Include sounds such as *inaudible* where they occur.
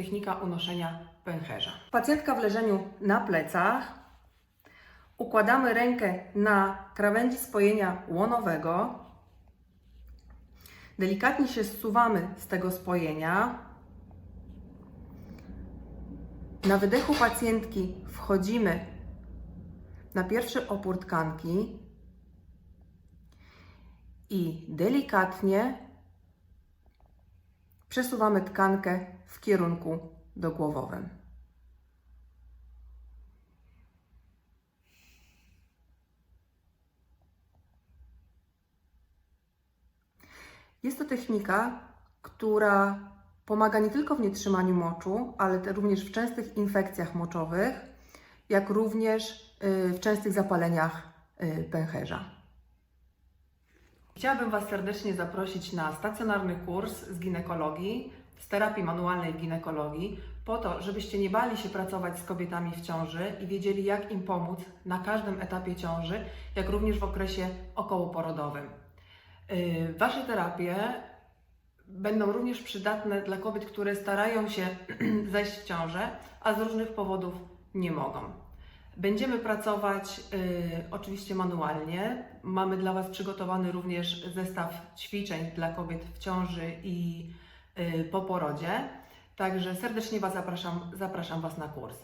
technika unoszenia pęcherza. Pacjentka w leżeniu na plecach. Układamy rękę na krawędzi spojenia łonowego. Delikatnie się zsuwamy z tego spojenia. Na wydechu pacjentki wchodzimy na pierwszy opór tkanki i delikatnie przesuwamy tkankę w kierunku dogłowowym. Jest to technika, która pomaga nie tylko w nietrzymaniu moczu, ale również w częstych infekcjach moczowych, jak również y, w częstych zapaleniach y, pęcherza. Chciałabym Was serdecznie zaprosić na stacjonarny kurs z ginekologii, z terapii manualnej ginekologii, po to, żebyście nie bali się pracować z kobietami w ciąży i wiedzieli, jak im pomóc na każdym etapie ciąży, jak również w okresie okołoporodowym. Yy, Wasze terapie będą również przydatne dla kobiet, które starają się *clears throat* zajść w ciążę, a z różnych powodów nie mogą. Będziemy pracować y, oczywiście manualnie. Mamy dla Was przygotowany również zestaw ćwiczeń dla kobiet w ciąży i y, po porodzie. Także serdecznie Was zapraszam, zapraszam Was na kurs.